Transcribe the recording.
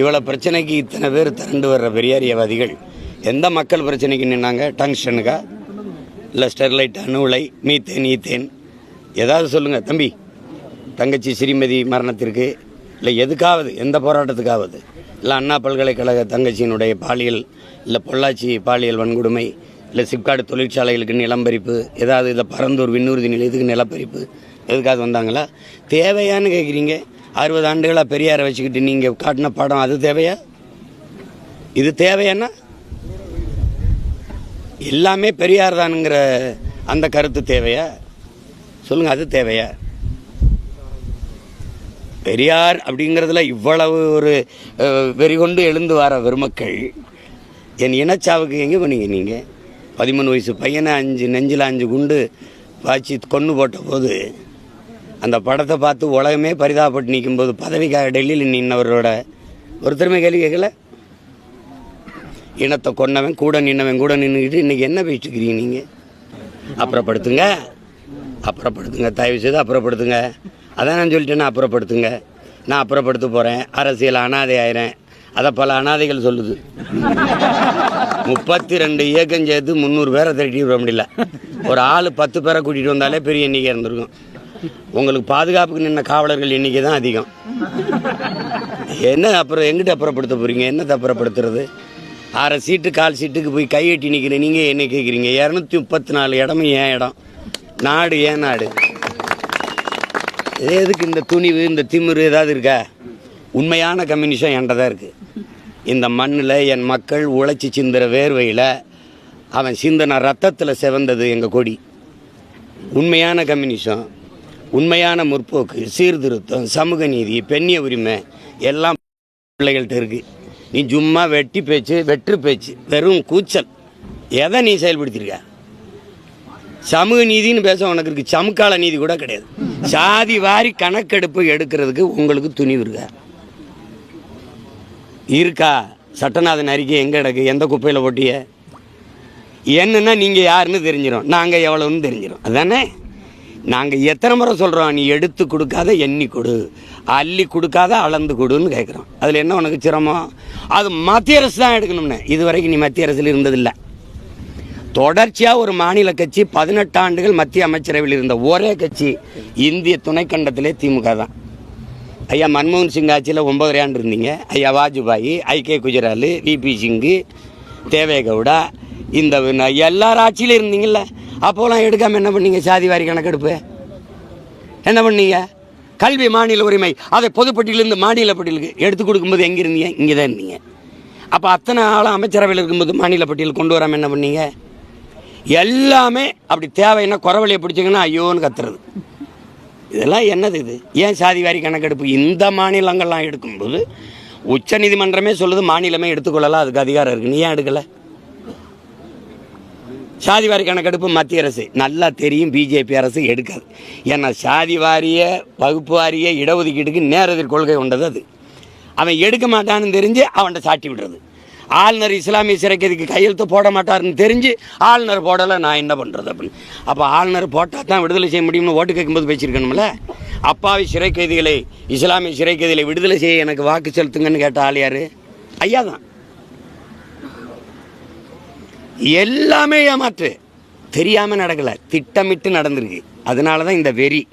இவ்வளோ பிரச்சனைக்கு இத்தனை பேர் திரண்டு வர்ற பெரியாரியவாதிகள் எந்த மக்கள் பிரச்சனைக்கு நின்னாங்க? டங்ஷனுக்கா இல்லை ஸ்டெர்லைட் அணு உலை மீத்தேன் ஈத்தேன்? ஏதாவது சொல்லுங்கள் தம்பி. தங்கச்சி ஸ்ரீமதி மரணத்திற்கு இல்லை எதுக்காவது எந்த போராட்டத்துக்காவது? இல்லை அண்ணா பல்கலைக்கழக தங்கச்சியினுடைய பாலியல் இல்லை பொள்ளாச்சி பாலியல் வன்கொடுமை இல்லை சிப்காடு தொழிற்சாலைகளுக்கு நிலம்பரிப்பு ஏதாவது இதை பரந்தூர் விண்ணூர்தி நிலையத்துக்கு நிலப்பரிப்பு எதுக்காவது வந்தாங்களா? தேவையான்னு கேட்குறீங்க அறுபது ஆண்டுகளாக பெரியாரை வச்சுக்கிட்டு நீங்கள் காட்டின படம் அது தேவையா? இது தேவையானா எல்லாமே பெரியார் தானுங்கிற அந்த கருத்து தேவையா? சொல்லுங்கள் அது தேவையா? பெரியார் அப்படிங்கிறதுல இவ்வளவு ஒரு வெறிகொண்டு எழுந்து வர பெருமக்கள் என் இனச்சாவுக்கு எங்கே பண்ணீங்க நீங்கள் பதிமூணு வயசு பையனை அஞ்சு நெஞ்சில் அஞ்சு குண்டு பாய்ச்சி கொன்று போட்ட போது அந்த படத்தை பார்த்து உலகமே பரிதாபப்பட்டு நிற்கும்போது பதவிக்காக டெல்லியில் நின்னவரோட ஒருத்தருமே கேள்வி கேட்கல? இனத்தை கொன்னவன் கூட நின்னவன் கூட நின்றுக்கிட்டு இன்றைக்கி என்ன பேசிட்டுக்கிறீங்க நீங்கள் அப்புறப்படுத்துங்க. அப்புறப்படுத்துங்க. தயவு செய்து அப்புறப்படுத்துங்க. அதான் நான் சொல்லிட்டேன்னா அப்புறப்படுத்துங்க. நான் அப்புறப்படுத்த போகிறேன் அரசியல் அனாதை ஆயிரேன் அதை பல அனாதைகள் சொல்லுது. முப்பத்தி ரெண்டு இயக்கம் சேர்த்து முந்நூறு பேரை திரட்டி விட முடியல. ஒரு ஆள் பத்து பேரை கூட்டிகிட்டு வந்தாலே பெரிய எண்ணிக்கை இருந்திருக்கும். உங்களுக்கு பாதுகாப்புக்கு நின்ன காவலர்கள் எண்ணிக்கை தான் அதிகம். என்ன அப்புறம் எங்கிட்ட அப்புறப்படுத்த போகிறீங்க என்னத்தை அப்புறப்படுத்துறது? அரை சீட்டு கால் சீட்டுக்கு போய் கையெட்டி நிற்கிறேன் நீங்கள் என்ன கேட்குறீங்க இரநூத்தி முப்பத்தி நாலு இடமும் ஏன் இடம்? நாடு ஏன் நாடு? எதுக்கு இந்த துணிவு இந்த திமிரு ஏதாவது இருக்கா? உண்மையான கம்யூனிஷம் என்கிட்ட தான் இருக்குது இந்த மண்ணில் என் மக்கள் உழைச்சி சிந்துற வேர்வையில் அவன் சிந்தின ரத்தத்தில் செவந்தது எங்கள் கொடி. உண்மையான கம்யூனிசம். உண்மையான முற்போக்கு சீர்திருத்தம் சமூக நீதி பெண்ணிய உரிமை எல்லாம் பிள்ளைகள்கிட்ட இருக்கு. நீ சும்மா வெட்டி பேச்சு வெற்று பேச்சு வெறும் கூச்சல். எதை நீ செயல்படுத்தியிருக்க சமூக நீதின்னு பேச உனக்கு இருக்கு. சமுக்கால நீதி கூட கிடையாது. சாதி வாரி கணக்கெடுப்பு எடுக்கிறதுக்கு உங்களுக்கு துணிவு இருக்கா? இருக்கா? சட்டநாதன் அறிக்கை எங்கே கிடக்கு? எந்த குப்பையில் போட்டிய என்னன்னா நீங்கள் யாருன்னு தெரிஞ்சிடும் நாங்கள் எவ்வளோன்னு தெரிஞ்சிடும் அதானே? நாங்கள் எத்தனை முறை சொல்கிறோம் நீ எடுத்து கொடுக்காத எண்ணி கொடு. அள்ளி கொடுக்காத அளந்து கொடுன்னு கேட்குறோம் அதில் என்ன உனக்கு சிரமம்? அது மத்திய அரசு தான் எடுக்கணும்னு. இது வரைக்கும் நீ மத்திய அரசில் இருந்ததில்லை. தொடர்ச்சியாக ஒரு மாநில கட்சி பதினெட்டு ஆண்டுகள் மத்திய அமைச்சரவையில் இருந்த ஒரே கட்சி இந்திய துணைக்கண்டத்திலே திமுக தான். ஐயா மன்மோகன் சிங் ஆட்சியில் ஒம்பது ஆண்டு இருந்தீங்க. ஐயா வாஜ்பாய் ஐகே குஜராலு விபி சிங்கு தேவேகவுடா இந்த எல்லார் ஆட்சியிலும் இருந்தீங்கல்ல? அப்போலாம் எடுக்காமல் என்ன பண்ணீங்க? சாதி வாரி கணக்கெடுப்பு. என்ன பண்ணீங்க? கல்வி மாநில உரிமை. அதை பொதுப்பட்டியிலேருந்து மாநில பட்டியலுக்கு எடுத்து கொடுக்கும்போது எங்கே இருந்தீங்க? இங்கே தான் இருந்தீங்க. அப்போ அத்தனை ஆளும் அமைச்சரவையில் இருக்கும்போது மாநில பட்டியல் கொண்டு வராமல் என்ன பண்ணீங்க? எல்லாமே அப்படி தேவைன்னா குறவழியை பிடிச்சிங்கன்னா ஐயோன்னு கத்துறது. இதெல்லாம் என்னது இது? ஏன் சாதி வாரி கணக்கெடுப்பு? இந்த மாநிலங்கள்லாம் எடுக்கும்போது உச்ச நீதிமன்றமே சொல்லுது மாநிலமே எடுத்துக்கொள்ளலாம் அதுக்கு அதிகாரம் இருக்குன்னு. நீ ஏன் எடுக்கலை? சாதி வாரி கணக்கெடுப்பு மத்திய அரசு. நல்லா தெரியும் பிஜேபி அரசு எடுக்காது. ஏன்னா சாதி வாரிய வகுப்பு வாரிய இடஒதுக்கீட்டுக்கு நேரத்தில் கொள்கை கொண்டது அது. அவன் எடுக்க மாட்டான்னு தெரிஞ்சு அவன்கிட்ட சாட்டி விடுறது. ஆளுநர் இஸ்லாமிய சிறைக்கிறதுக்கு கையெழுத்து போட மாட்டாருன்னு தெரிஞ்சு ஆளுநர் போடலை நான் என்ன பண்ணுறது அப்படின்னு. அப்போ ஆளுநர் போட்டால் தான் விடுதலை செய்ய முடியும்னு ஓட்டு கேட்கும்போது பேசியிருக்கணும்ல? அப்பாவி சிறை கைதிகளை இஸ்லாமிய சிறை கைதிகளை விடுதலை செய்ய எனக்கு வாக்கு செலுத்துங்கன்னு கேட்ட ஆள் யார்? ஐயா தான். எல்லாமே ஏமாற்று தெரியாமல் நடக்கலை. திட்டமிட்டு நடந்திருக்கு. அதனால தான் இந்த வெறி.